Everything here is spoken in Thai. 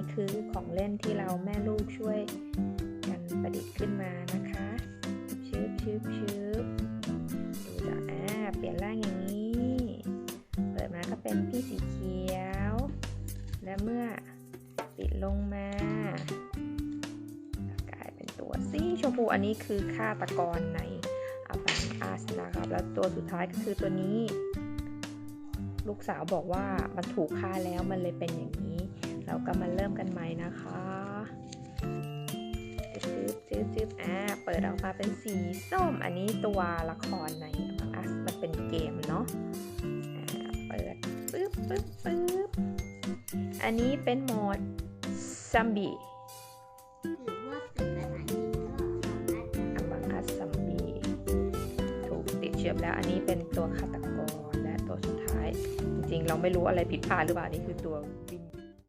นี้คือของเล่นที่เราแม่ลูกช่วยกันประดิษฐ์ขึ้นมานะคะชืบชืบชืบดูจากอ่าเปลี่ยนร่างอย่างนี้ เปิดมาก็เป็นพี่สีเขียว และเมื่อปิดลงมากลายเป็นตัวสีชมพูอันนี้คือฆาตกรในอบังอาสนะครับ แล้วตัวสุดท้ายก็คือตัวนี้ ลูกสาวบอกว่ามันถูกฆ่าแล้วมันเลยเป็นอย่างนี้ เราก็มาเริ่มกันใหม่นะคะจืบจืบจืบอ่า เปิดออกมาเป็นสีส้ม อันนี้ตัวละครในอบังอาสมันเป็นเกมเนาะอ่า เปิดปึ๊บปึ๊บปึ๊บอันนี้เป็นโหมดซัมบี้ถือว่าเป็นภาษาอังกฤษก็บังอัสซัมบีถูกติดเชื้อแล้ว อันนี้เป็นตัวฆาตกรและตัวสุดท้าย จริงๆ เราไม่รู้อะไรผิดพลาดหรือเปล่า นี่คือตัว